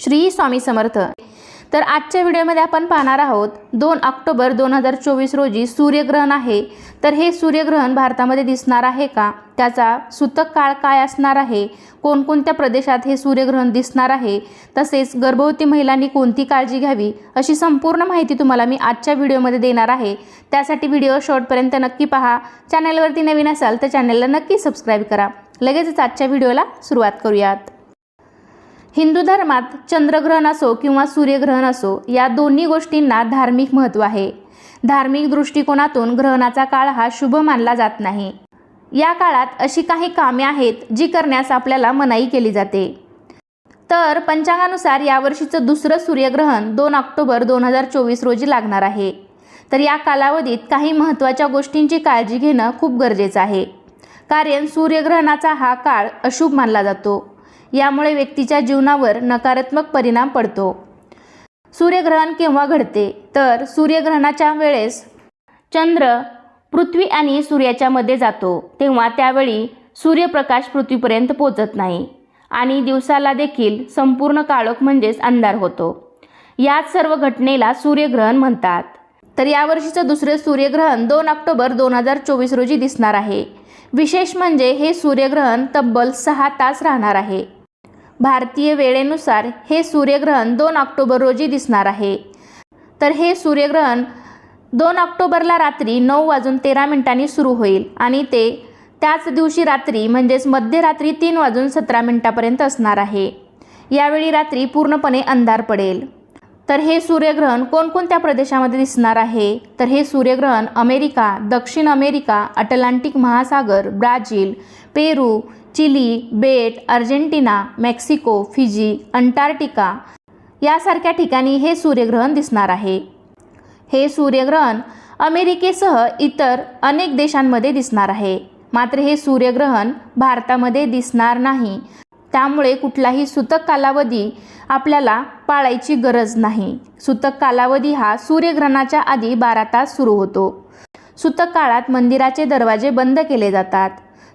श्री स्वामी समर्थ. तर आजच्या व्हिडिओमध्ये आपण पाहणार आहोत दोन ऑक्टोबर दोन हजार चोवीस रोजी सूर्यग्रहण आहे. तर हे सूर्यग्रहण भारतामध्ये दिसणार आहे का? त्याचा सूतक काळ काय असणार आहे? कोणकोणत्या प्रदेशात हे सूर्यग्रहण दिसणार आहे? तसेच गर्भवती महिलांनी कोणती काळजी घ्यावी? अशी संपूर्ण माहिती तुम्हाला मी आजच्या व्हिडिओमध्ये देणार आहे. त्यासाठी व्हिडिओ शॉर्टपर्यंत नक्की पहा. चॅनलवरती नवीन असाल तर चॅनलला नक्की सबस्क्राईब करा. लगेचच आजच्या व्हिडिओला सुरुवात करूयात. हिंदू धर्मात चंद्रग्रहण असो किंवा सूर्यग्रहण असो या दोन्ही गोष्टींना धार्मिक महत्त्व आहे. धार्मिक दृष्टिकोनातून ग्रहणाचा काळ हा शुभ मानला जात नाही. या काळात अशी काही कामे आहेत जी करण्यास आपल्याला मनाई केली जाते. तर पंचांगानुसार यावर्षीचं दुसरं सूर्यग्रहण दोन ऑक्टोबर दोन हजार चोवीस रोजी लागणार आहे. तर या कालावधीत काही महत्त्वाच्या गोष्टींची काळजी घेणं खूप गरजेचं आहे. कारण सूर्यग्रहणाचा हा काळ अशुभ मानला जातो. यामुळे व्यक्तीच्या जीवनावर नकारात्मक परिणाम पडतो. सूर्यग्रहण केव्हा घडते? तर सूर्यग्रहणाच्या वेळेस चंद्र पृथ्वी आणि सूर्याच्या मध्ये जातो. तेव्हा त्यावेळी सूर्यप्रकाश पृथ्वीपर्यंत पोचत नाही आणि दिवसाला देखील संपूर्ण काळोख म्हणजेच अंधार होतो. याच सर्व घटनेला सूर्यग्रहण म्हणतात. तर यावर्षीचं दुसरे सूर्यग्रहण दोन ऑक्टोबर दोन हजार चोवीस रोजी दिसणार आहे. विशेष म्हणजे हे सूर्यग्रहण तब्बल सहा तास राहणार आहे. भारतीय वेळेनुसार हे सूर्यग्रहण दोन ऑक्टोबर रोजी दिसणार आहे. तर हे सूर्यग्रहण दोन ऑक्टोबरला रात्री नऊ वाजून तेरा मिनिटांनी सुरू होईल आणि ते त्याच दिवशी रात्री म्हणजेच मध्यरात्री तीन वाजून सतरा मिनिटापर्यंत असणार आहे. यावेळी रात्री पूर्णपणे अंधार पडेल. तर हे सूर्यग्रहण कोणकोणत्या प्रदेशामध्ये दिसणार आहे? तर हे सूर्यग्रहण अमेरिका दक्षिण अमेरिका अटलांटिक महासागर ब्राझील पेरू चिली बेट अर्जेंटिना मेक्सिको फिजी अंटार्क्टिका यासारख्या ठिकाणी हे सूर्यग्रहण दिसणार आहे. हे सूर्यग्रहण अमेरिकेसह इतर अनेक देशांमध्ये दिसणार आहे. मात्र हे सूर्यग्रहण भारतामध्ये दिसणार नाही. त्यामुळे कुठलाही सूतक कालावधी आपल्याला पाळायची गरज नाही. सूतक कालावधी हा सूर्यग्रहणाच्या आधी बारा तास सुरू होतो. सूतक काळात मंदिराचे दरवाजे बंद केले जातात.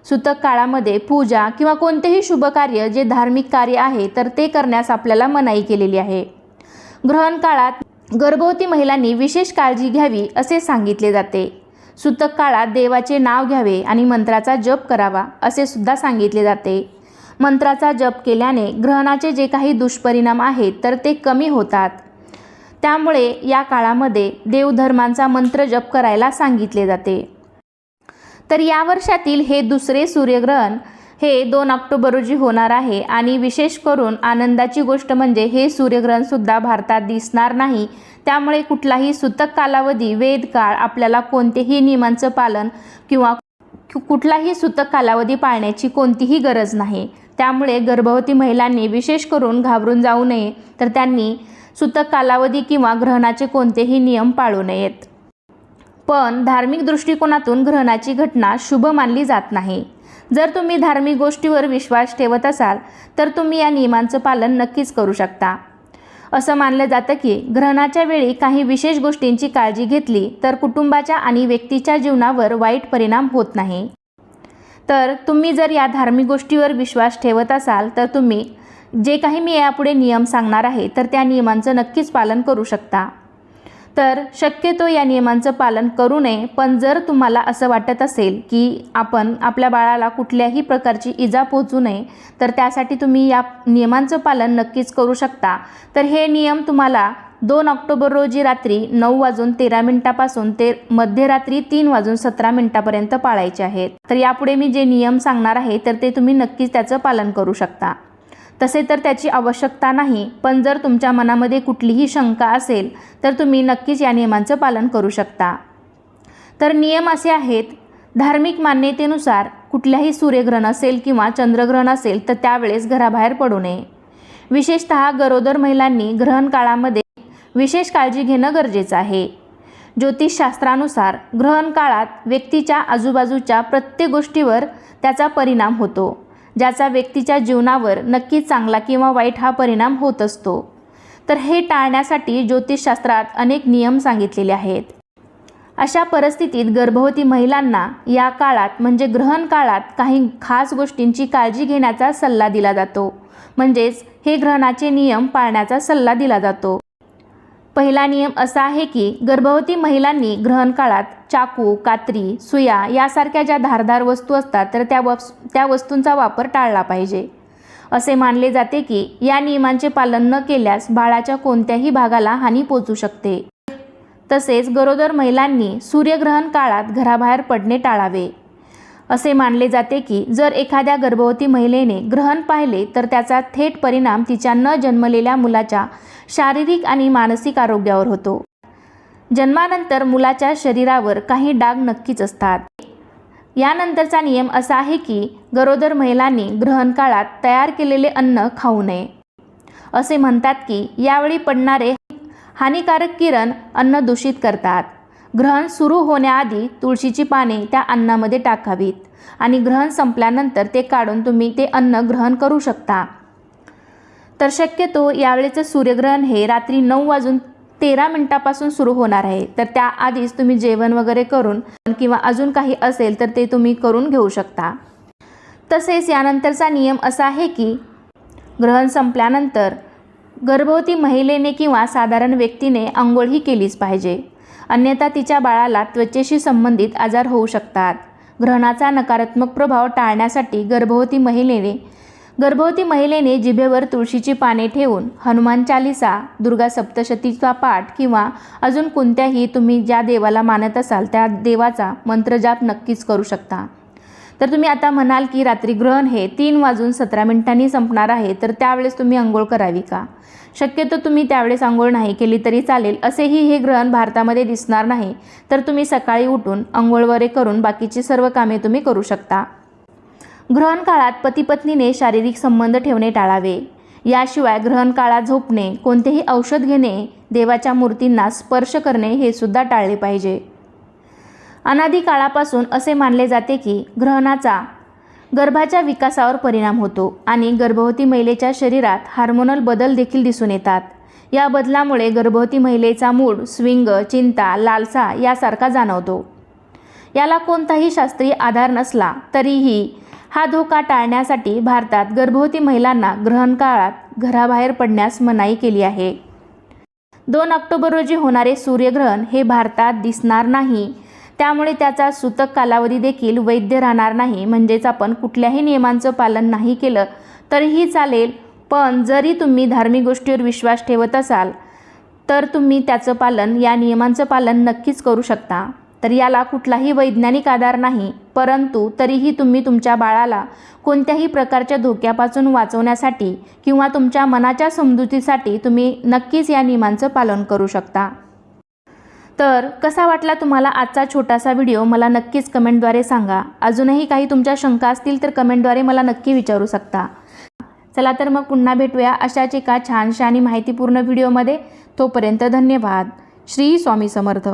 सूतक काळामध्ये पूजा किंवा कोणतेही शुभ कार्य जे धार्मिक कार्य आहे तर ते करण्यास आपल्याला मनाई केलेली आहे. ग्रहण काळात गर्भवती महिलांनी विशेष काळजी घ्यावी असे सांगितले जाते. सूतक काळात देवाचे नाव घ्यावे आणि मंत्राचा जप करावा असे सुद्धा सांगितले जाते. मंत्राचा जप केल्याने ग्रहणाचे जे काही दुष्परिणाम आहेत तर ते कमी होतात. त्यामुळे या काळामध्ये देवधर्मांचा मंत्र जप करायला सांगितले जाते. तर या वर्षातील हे दुसरे सूर्यग्रहण हे दोन ऑक्टोबर रोजी होणार आहे आणि विशेष करून आनंदाची गोष्ट म्हणजे हे सूर्यग्रहणसुद्धा भारतात दिसणार नाही. त्यामुळे कुठलाही सूतक कालावधी वेद काळ आपल्याला कोणतेही नियमांचं पालन किंवा कुठलाही सूतक कालावधी पाळण्याची कोणतीही गरज नाही. त्यामुळे गर्भवती महिलांनी विशेष करून घाबरून जाऊ नये तर त्यांनी सूतक कालावधी किंवा ग्रहणाचे कोणतेही नियम पाळू नयेत. पण धार्मिक दृष्टिकोनातून ग्रहणाची घटना शुभ मानली जात नाही. जर तुम्ही धार्मिक गोष्टीवर विश्वास ठेवत असाल तर तुम्ही या नियमांचं पालन नक्कीच करू शकता. असं मानलं जातं की ग्रहणाच्या वेळी काही विशेष गोष्टींची काळजी घेतली तर कुटुंबाच्या आणि व्यक्तीच्या जीवनावर वाईट परिणाम होत नाही. तर तुम्ही जर या धार्मिक गोष्टीवर विश्वास ठेवत असाल तर तुम्ही जे काही मी यापुढे नियम सांगणार आहे तर त्या नियमांचं नक्कीच पालन करू शकता. तर शक्यतो या नियमांचं पालन करू नये पण जर तुम्हाला असं वाटत असेल की आपण आपल्या बाळाला कुठल्याही प्रकारची इजा पोचू नये तर त्यासाठी तुम्ही या नियमांचं पालन नक्कीच करू शकता. तर हे नियम तुम्हाला दोन ऑक्टोबर रोजी रात्री नऊ वाजून तेरा मिनिटापासून ते मध्यरात्री तीन वाजून सतरा मिनिटापर्यंत पाळायचे आहेत. तर यापुढे मी जे नियम सांगणार आहे तर ते तुम्ही नक्कीच त्याचं पालन करू शकता. तसे तर त्याची आवश्यकता नाही पण जर तुमच्या मनामध्ये कुठलीही शंका असेल तर तुम्ही नक्कीच या नियमांचं पालन करू शकता. तर नियम असे आहेत धार्मिक मान्यतेनुसार कुठल्याही सूर्यग्रहण असेल किंवा चंद्रग्रहण असेल तर त्यावेळेस घराबाहेर पडू नये. विशेषत गरोदर महिलांनी ग्रहण काळामध्ये विशेष काळजी घेणं गरजेचं आहे. ज्योतिषशास्त्रानुसार ग्रहण काळात व्यक्तीच्या आजूबाजूच्या प्रत्येक गोष्टीवर त्याचा परिणाम होतो. ज्याचा व्यक्तीच्या जीवनावर नक्की चांगला किंवा वाईट हा परिणाम होत असतो. तर हे टाळण्यासाठी ज्योतिषशास्त्रात अनेक नियम सांगितलेले आहेत. अशा परिस्थितीत गर्भवती महिलांना या काळात म्हणजे ग्रहण काळात काही खास गोष्टींची काळजी घेण्याचा सल्ला दिला जातो. म्हणजेच हे ग्रहणाचे नियम पाळण्याचा सल्ला दिला जातो. पहिला नियम असा आहे की गर्भवती महिलांनी ग्रहण काळात चाकू कात्री सुया यासारख्या ज्या धारदार वस्तू असतात तर त्या वस् त्या वस्तूंचा वापर टाळला पाहिजे. असे मानले जाते की या नियमांचे पालन न केल्यास बाळाच्या कोणत्याही भागाला हानी पोचू शकते. तसेच गरोदर महिलांनी सूर्यग्रहण काळात घराबाहेर पडणे टाळावे. असे मानले जाते की जर एखाद्या गर्भवती महिलेने ग्रहण पाहिले तर त्याचा थेट परिणाम तिच्या न जन्मलेल्या मुलाच्या शारीरिक आणि मानसिक आरोग्यावर होतो. जन्मानंतर मुलाच्या शरीरावर काही डाग नक्कीच असतात. यानंतरचा नियम असा आहे की गरोदर महिलांनी ग्रहण काळात तयार केलेले अन्न खाऊ नये. असे म्हणतात की यावेळी पडणारे हानिकारक किरण अन्न दूषित करतात. ग्रहण सुरू होण्याआधी तुळशीची पाने त्या अन्नामध्ये टाकावीत आणि ग्रहण संपल्यानंतर ते काढून तुम्ही ते अन्न ग्रहण करू शकता. तर शक्यतो यावेळेचं सूर्यग्रहण हे रात्री नऊ वाजून तेरा मिनिटापासून सुरू होणार आहे. तर त्याआधीच तुम्ही जेवण वगैरे करून किंवा अजून काही असेल तर ते तुम्ही करून घेऊ शकता. तसेच यानंतरचा नियम असा आहे की ग्रहण संपल्यानंतर गर्भवती महिलेने किंवा साधारण व्यक्तीने आंघोळही केलीच पाहिजे. अन्यथा तिच्या बाळाला त्वचेशी संबंधित आजार होऊ शकतात. ग्रहणाचा नकारात्मक प्रभाव टाळण्यासाठी गर्भवती महिलेने गर्भवती महिलेने जिभेवर तुळशीची पाने ठेवून हनुमान चालिसा दुर्गा सप्तशतीचा पाठ किंवा अजून कोणत्याही तुम्ही ज्या देवाला मानत असाल त्या देवाचा मंत्रजाप नक्कीच करू शकता. तर तुम्ही आता म्हणाल की रात्री ग्रहण हे तीन वाजून सतरा मिनिटांनी संपणार आहे तर त्यावेळेस तुम्ही अंघोळ करावी का? शक्यतो तुम्ही त्यावेळेस आंघोळ नाही केली तरी चालेल असेही हे ग्रहण भारतामध्ये दिसणार नाही. तर तुम्ही सकाळी उठून आंघोळ वगैरे करून बाकीची सर्व कामे तुम्ही करू शकता. ग्रहण काळात पतीपत्नीने शारीरिक संबंध ठेवणे टाळावे. याशिवाय ग्रहण काळात झोपणे कोणतेही औषध घेणे देवाच्या मूर्तींना स्पर्श करणे हे सुद्धा टाळले पाहिजे. अनादी काळापासून असे मानले जाते की ग्रहणाचा गर्भाच्या विकासावर परिणाम होतो आणि गर्भवती महिलेच्या शरीरात हार्मोनल बदल देखील दिसून येतात. या बदलामुळे गर्भवती महिलेचा मूड स्विंग चिंता लालसा यासारखा जाणवतो. याला कोणताही शास्त्रीय आधार नसला तरीही हा धोका टाळण्यासाठी भारतात गर्भवती महिलांना ग्रहण काळात घराबाहेर पडण्यास मनाई केली आहे. दोन ऑक्टोबर रोजी होणारे सूर्यग्रहण हे भारतात दिसणार नाही त्यामुळे त्याचा सूतक कालावधी देखील वैध राहणार नाही. म्हणजेच आपण कुठल्याही नियमांचं पालन नाही केलं तरीही चालेल. पण जरी तुम्ही धार्मिक गोष्टीवर विश्वास ठेवत असाल तर तुम्ही त्याचं पालन या नियमांचं पालन नक्कीच करू शकता. तर याला कुठलाही वैज्ञानिक आधार नाही. परंतु तरीही तुम्ही तुमच्या बाळाला कोणत्याही प्रकारच्या धोक्यापासून वाचवण्यासाठी किंवा तुमच्या मनाच्या समजुतीसाठी तुम्ही नक्कीच या नियमांचं पालन करू शकता. तर कसा वाटला तुम्हाला आजचा छोटासा व्हिडिओ? मला नक्कीच कमेंटद्वारे सांगा. अजूनही काही तुमच्या शंका असतील तर कमेंटद्वारे मला नक्की विचारू शकता. चला तर मग पुन्हा भेटूया अशाच एका छानशा आणि माहितीपूर्ण व्हिडिओमध्ये. तोपर्यंत धन्यवाद. श्री स्वामी समर्थ.